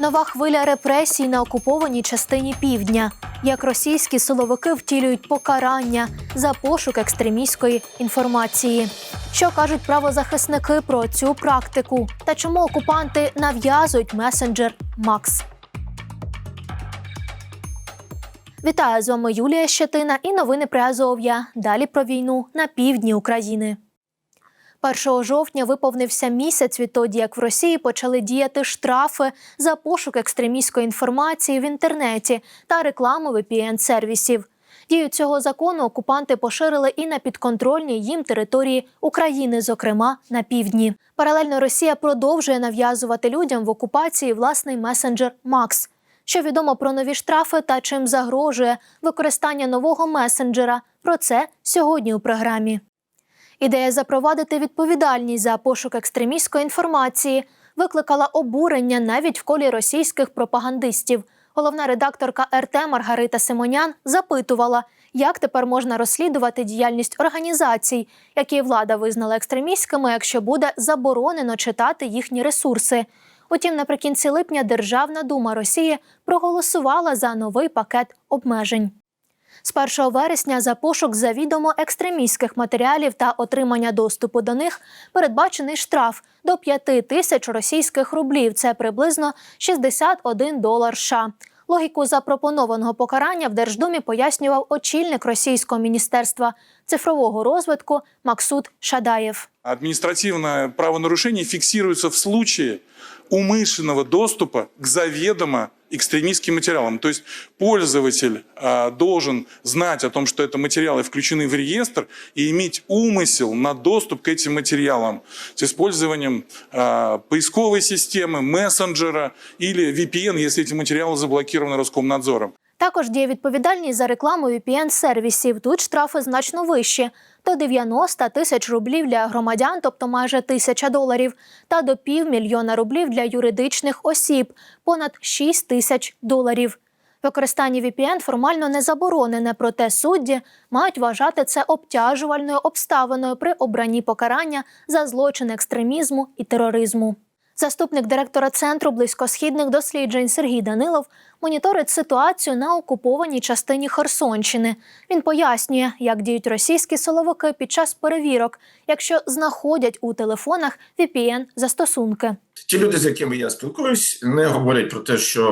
Нова хвиля репресій на окупованій частині півдня. Як російські силовики втілюють покарання за пошук екстремістської інформації. Що кажуть правозахисники про цю практику? Та чому окупанти нав'язують месенджер Макс? Вітаю з вами Юлія Щетина і новини про Азов'я. Далі про війну на півдні України. 1 жовтня виповнився місяць відтоді, як в Росії почали діяти штрафи за пошук екстремістської інформації в інтернеті та рекламу VPN-сервісів. Дію цього закону окупанти поширили і на підконтрольній їм території України, зокрема на півдні. Паралельно Росія продовжує нав'язувати людям в окупації власний месенджер Макс. Що відомо про нові штрафи та чим загрожує використання нового месенджера? Про це сьогодні у програмі. Ідея запровадити відповідальність за пошук екстремістської інформації викликала обурення навіть в колі російських пропагандистів. Головна редакторка РТ Маргарита Симонян запитувала, як тепер можна розслідувати діяльність організацій, які влада визнала екстремістськими, якщо буде заборонено читати їхні ресурси. Утім, наприкінці липня Державна дума Росії проголосувала за новий пакет обмежень. З 1 вересня за пошук завідомо екстремістських матеріалів та отримання доступу до них передбачений штраф до 5 тисяч російських рублів. Це приблизно 61 долар США. Логіку запропонованого покарання в Держдумі пояснював очільник російського міністерства цифрового розвитку Максут Шадаєв. Административное правонарушение фиксируется в случае умышленного доступа к заведомо экстремистским материалам. То есть пользователь а, должен знать о том, что это материалы включены в реестр и иметь умысел на доступ к этим материалам с использованием а, поисковой системы, мессенджера или VPN, если эти материалы заблокированы Роскомнадзором. Також діє відповідальність за рекламу VPN-сервісів. Тут штрафи значно вищі до 90 тисяч рублів для громадян, тобто майже тисяча доларів, та до півмільйона рублів для юридичних осіб, понад 6 тисяч доларів. Використання VPN формально не заборонене, проте судді мають вважати це обтяжувальною обставиною при обранні покарання за злочин екстремізму і тероризму. Заступник директора центру близькосхідних досліджень Сергій Данилов моніторить ситуацію на окупованій частині Херсонщини. Він пояснює, як діють російські силовики під час перевірок, якщо знаходять у телефонах VPN застосунки. Ті люди, з якими я спілкуюсь, не говорять про те, що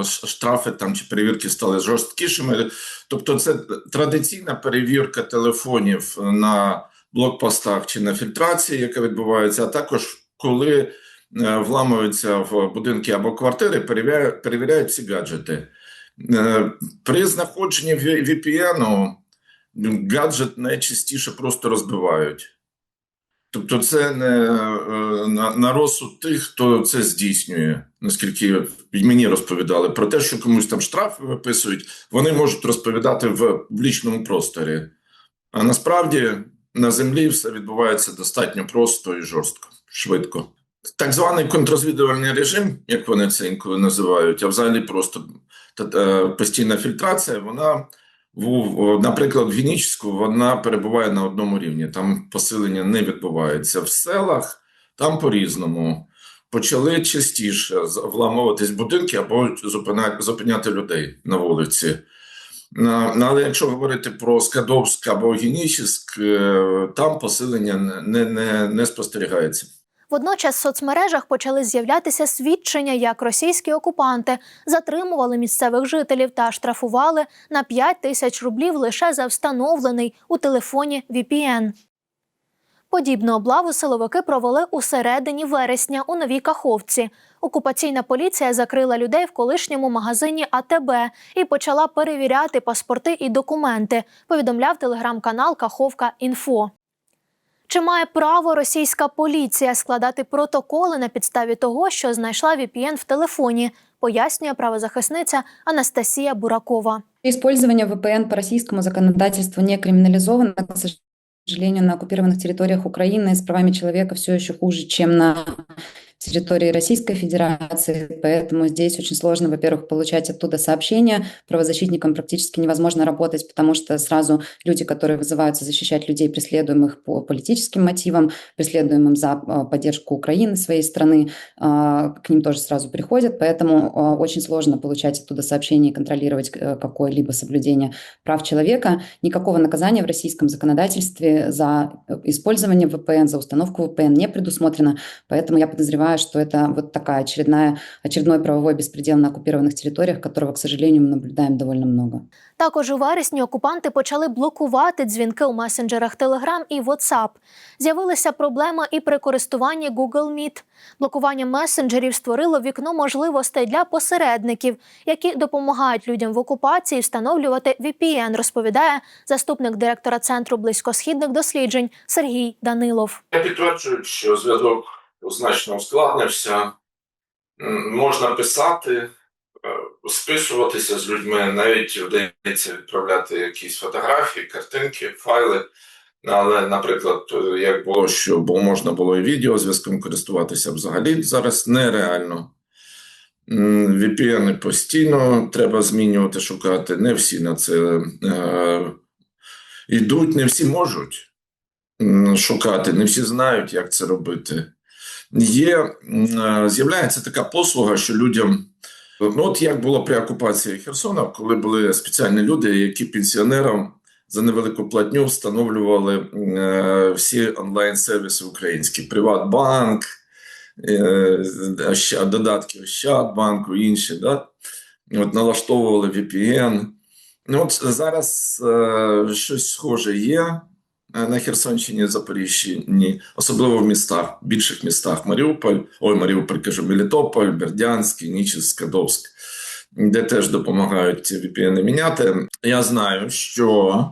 е, штрафи там чи перевірки стали жорсткішими. Тобто, це традиційна перевірка телефонів на блокпостах чи на фільтрації, яка відбувається, а також коли вламуються в будинки або квартири, перевіряють, перевіряють всі гаджети. Е, При знаходженні VPN гаджет найчастіше просто розбивають. Тобто, це не е, на, на розсуд тих, хто це здійснює, наскільки мені розповідали про те, що комусь там штрафи виписують, вони можуть розповідати в, в лічному просторі. А насправді на землі все відбувається достатньо просто і жорстко, швидко. Так званий контррозвідувальний режим, як вони це інколи називають, а взагалі просто постійна фільтрація, вона наприклад, в Генічську вона перебуває на одному рівні. Там посилення не відбувається. В селах там по-різному. Почали частіше вламуватись будинки або зупиняти, людей на вулиці. Але якщо говорити про Скадовськ або Генічськ, е, там посилення не, не, не спостерігається. Водночас в соцмережах почали з'являтися свідчення, як російські окупанти затримували місцевих жителів та штрафували на 5 тисяч рублів лише за встановлений у телефоні VPN. Подібну облаву силовики провели у середині вересня у Новій Каховці. Окупаційна поліція закрила людей в колишньому магазині АТБ і почала перевіряти паспорти і документи, повідомляв телеграм-канал Каховка Інфо. Чи має право російська поліція складати протоколи на підставі того, що знайшла VPN в телефоні, пояснює правозахисниця Анастасія Буракова. Использование VPN по российскому законодательству не криминализовано, к сожалению, на оккупированных территориях Украины с правами человека все еще хуже, чем на территории Российской Федерации, поэтому здесь очень сложно, во-первых, получать оттуда сообщения. Правозащитникам практически невозможно работать, потому что сразу люди, которые вызываются защищать людей, преследуемых по политическим мотивам, преследуемым за а, поддержку Украины, своей страны, а, к ним тоже сразу приходят, поэтому а, очень сложно получать оттуда сообщения и контролировать э, какое-либо соблюдение прав человека. Никакого наказания в российском законодательстве за э, использование VPN, за установку VPN не предусмотрено, поэтому я подозреваю, что это вот такая очередная, очередной правовой беспредел на оккупированных территориях, которого, к сожалению, мы наблюдаем довольно много. Також у вересні окупанти почали блокувати дзвінки у месенджерах Telegram і WhatsApp. З'явилися проблеми і при користуванні Google Meet. Блокування месенджерів створило вікно можливостей для посередників, які допомагають людям в окупації встановлювати VPN, розповідає заступник директора центру близькосхідних досліджень Сергій Данилов. Я підтверджую, що зв'язок значно ускладнився. Можна писати, е, списуватися з людьми, навіть вдається відправляти якісь фотографії, картинки, файли. Але, наприклад, е, як було, що бо можна було і відеозв'язком користуватися взагалі зараз нереально. VPN постійно треба змінювати, шукати. Не всі на це е, йдуть, не всі можуть шукати, не всі знають, як це робити. Є, е, з'являється така послуга, що людям. Ну, от як було при окупації Херсона, коли були спеціальні люди, які пенсіонерам за невелику платню встановлювали е, всі онлайн-сервіси українські: Приватбанк, е, Оща- додатки Ощадбанку, інші, да? от налаштовували VPN. Ну, от зараз е, щось схоже є на Херсонщині, Запоріжжі, особливо в містах, більших містах Маріуполь, ой, Маріуполь, кажу, Мелітополь, Бердянський, Нічиськ, Скадовськ, де теж допомагають VPN міняти. Я знаю, що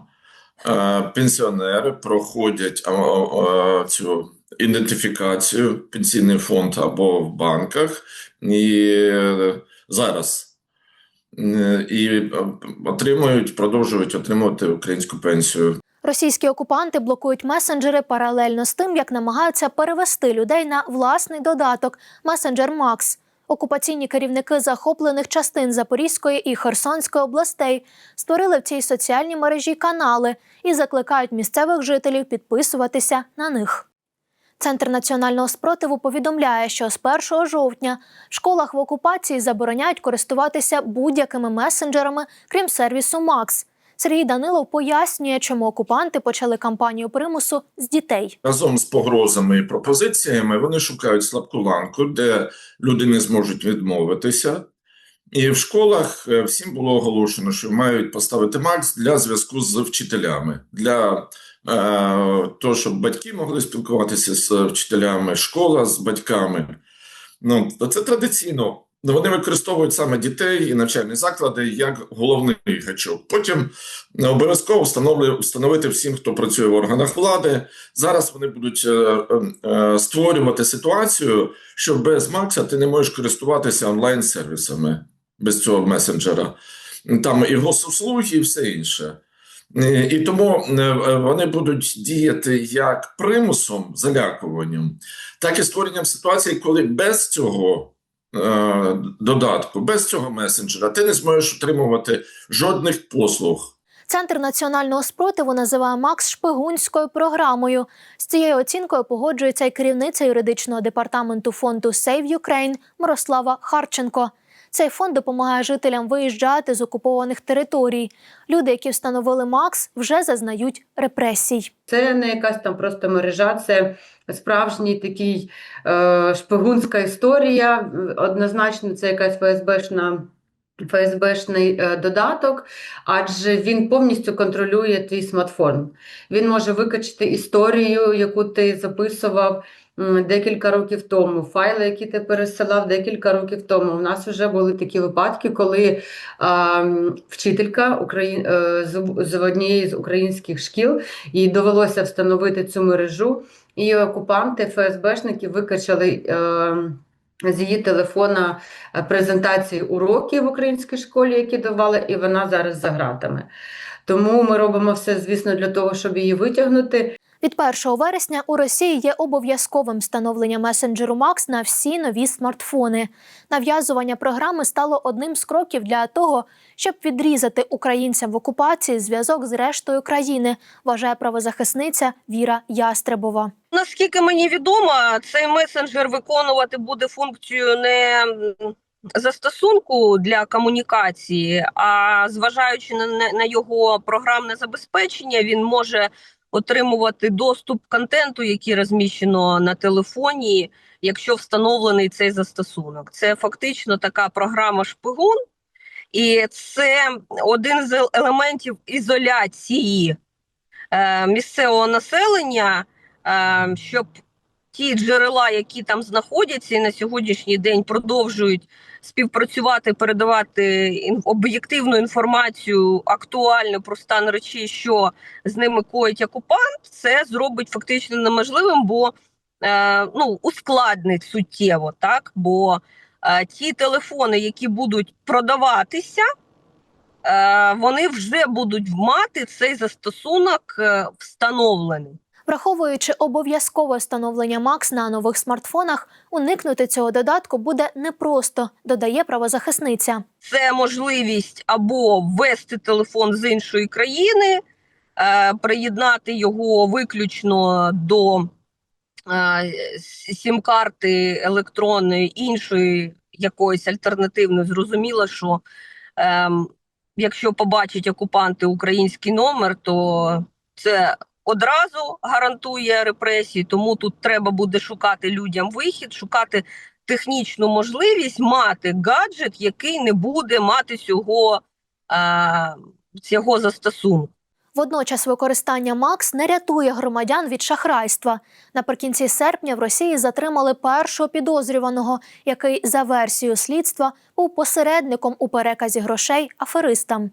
е, пенсіонери проходять а, а, цю ідентифікацію, пенсійний фонд або в банках, і е, зараз. Е, І е, отримують, продовжують отримувати українську пенсію. Російські окупанти блокують месенджери паралельно з тим, як намагаються перевести людей на власний додаток месенджер Макс. Окупаційні керівники захоплених частин Запорізької і Херсонської областей створили в цій соціальній мережі канали і закликають місцевих жителів підписуватися на них. Центр національного спротиву повідомляє, що з 1 жовтня в школах в окупації забороняють користуватися будь-якими месенджерами, крім сервісу Макс. Сергій Данилов пояснює, чому окупанти почали кампанію примусу з дітей. Разом з погрозами і пропозиціями вони шукають слабку ланку, де люди не зможуть відмовитися. І в школах е, всім було оголошено, що мають поставити Макс для зв'язку з вчителями, для е, того, щоб батьки могли спілкуватися з вчителями, школа з батьками. Ну, це традиційно. Ну, Вони використовують саме дітей і навчальні заклади як головний гачок. Потім е, обов'язково встановити всім, хто працює в органах влади. Зараз вони будуть е, е, е, створювати ситуацію, що без Макса ти не можеш користуватися онлайн-сервісами без цього месенджера. Там і госуслуги, і все інше. Е, І тому вони будуть діяти як примусом, залякуванням, так і створенням ситуації, коли без цього додатку, без цього месенджера ти не зможеш отримувати жодних послуг. Центр національного спротиву називає Макс шпигунською програмою. З цією оцінкою погоджується і керівниця юридичного департаменту фонду Save Ukraine Мирослава Харченко. Цей фонд допомагає жителям виїжджати з окупованих територій. Люди, які встановили Макс, вже зазнають репресій. Це не якась там просто мережа, це справжній такий е, шпигунська історія. Однозначно, це якась ФСБшна. ФСБшний е, додаток, адже він повністю контролює твій смартфон. Він може викачати історію, яку ти записував декілька років тому, файли, які ти пересилав декілька років тому. У нас вже були такі випадки, коли а, вчителька Украї... е, з, однієї з українських шкіл їй довелося встановити цю мережу, і окупанти, ФСБшники викачали. Е, з її телефона е, презентації уроків в українській школі, які давали, і вона зараз за ґратами. Тому ми робимо все, звісно, для того, щоб її витягнути. Від 1 вересня у Росії є обов'язковим встановлення месенджеру Max на всі нові смартфони. Нав'язування програми стало одним з кроків для того, щоб відрізати українцям в окупації зв'язок з рештою країни, вважає правозахисниця Віра Ястребова. Наскільки мені відомо, цей месенджер виконувати буде функцію не застосунку для комунікації, а зважаючи на на його програмне забезпечення, він може отримувати доступ контенту, який розміщено на телефоні, якщо встановлений цей застосунок. Це фактично така програма шпигун, і це один з елементів ізоляції е, місцевого населення е, щоб ті джерела, які там знаходяться і на сьогоднішній день продовжують співпрацювати, передавати об'єктивну інформацію, актуальну про стан речей, що з ними коїть окупант, це зробить фактично неможливим, бо е, ну, ускладнить суттєво, так? Бо е, ті телефони, які будуть продаватися, е, вони вже будуть мати цей застосунок е, встановлений. Враховуючи обов'язкове встановлення Max на нових смартфонах, уникнути цього додатку буде непросто, додає правозахисниця. це можливість або ввести телефон з іншої країни, е, приєднати його виключно до е, сім-карти електронної іншої якоїсь альтернативної. Зрозуміло, що ем, якщо побачать окупанти український номер, то це одразу гарантує репресії. Тому тут треба буде шукати людям вихід, шукати технічну можливість мати гаджет, який не буде мати цього, е, цього застосунку. Водночас використання Max не рятує громадян від шахрайства. Наприкінці серпня в Росії затримали першого підозрюваного, який за версією слідства був посередником у переказі грошей аферистам.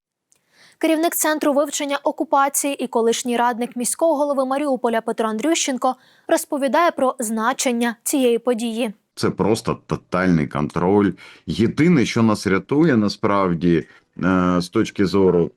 Керівник центру вивчення окупації і колишній радник міського голови Маріуполя Петро Андрющенко розповідає про значення цієї події. Це просто тотальний контроль. Єдине, що нас рятує насправді е, з точки зору.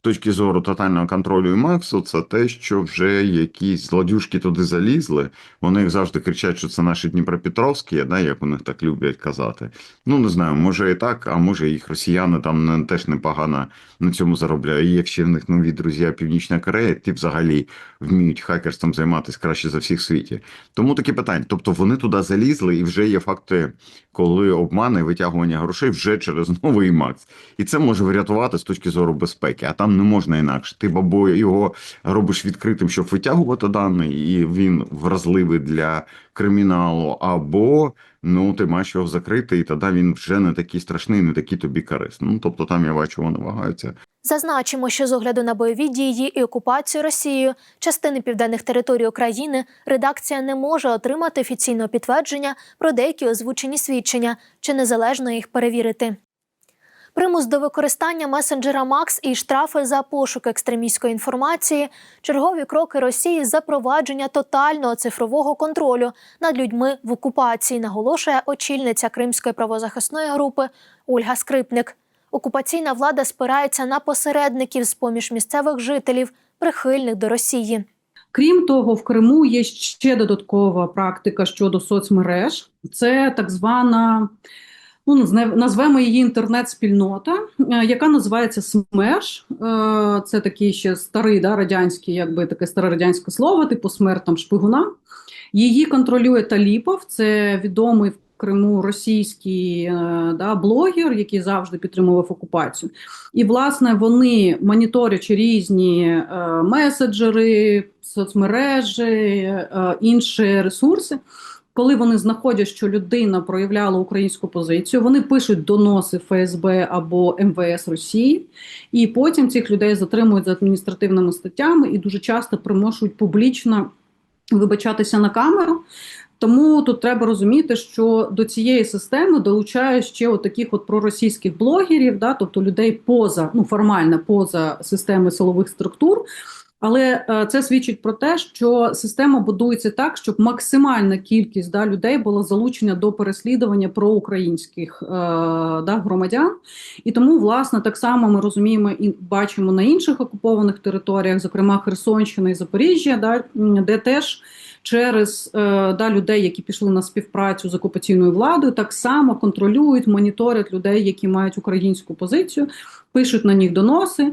З точки зору тотального контролю і Максу, це те, що вже якісь злодюжки туди залізли. Вони як завжди кричать, що це наші Дніпропетровські, да, як них так люблять казати. Ну, не знаю, може і так, а може їх росіяни там не, теж непогано на цьому заробляють. І якщо в них нові друзі Північна Корея, ті взагалі вміють хакерством займатися краще за всіх в світі. Тому такі питання. Тобто вони туди залізли, і вже є факти, коли обмани, витягування грошей вже через новий Макс. І це може врятувати з точки зору безпеки. А там не можна інакше. Ти або його робиш відкритим, щоб витягувати дані, і він вразливий для криміналу, або ну ти маєш його закрити, і тоді він вже не такий страшний, не такий тобі корисний. Ну тобто там я бачу, вони вагаються. Зазначимо, що з огляду на бойові дії і окупацію Росією частини південних територій України редакція не може отримати офіційного підтвердження про деякі озвучені свідчення чи незалежно їх перевірити. Примус до використання месенджера Макс і штрафи за пошук екстремістської інформації, чергові кроки Росії запровадження тотального цифрового контролю над людьми в окупації, наголошує очільниця Кримської правозахисної групи Ольга Скрипник. Окупаційна влада спирається на посередників з поміж місцевих жителів, прихильних до Росії. Крім того, в Криму є ще додаткова практика щодо соцмереж. Це так звана, ну назвемо її інтернет-спільнота, е, яка називається СМЕРШ. Е, Це такий ще старий, да, радянський, якби таке старе радянське слово, типу смерть там шпигуна. Її контролює Таліпов, це відомий в Криму російський е, да, блогер, який завжди підтримував окупацію. І, власне, вони моніторячи різні е, меседжери, соцмережі, е, інші ресурси. Коли вони знаходять, що людина проявляла українську позицію, вони пишуть доноси ФСБ або МВС Росії, і потім цих людей затримують за адміністративними статтями і дуже часто примушують публічно вибачатися на камеру. Тому тут треба розуміти, що до цієї системи долучають ще от таких от проросійських блогерів, да, тобто людей поза, ну формально поза системи силових структур. Але е, це свідчить про те, що система будується так, щоб максимальна кількість да, людей була залучена до переслідування проукраїнських е, да, громадян. І тому, власне, так само ми розуміємо і бачимо на інших окупованих територіях, зокрема Херсонщина і Запоріжжя, да, де теж через е, да, людей, які пішли на співпрацю з окупаційною владою, так само контролюють, моніторять людей, які мають українську позицію, пишуть на них доноси.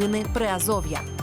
Новини Приазов'я.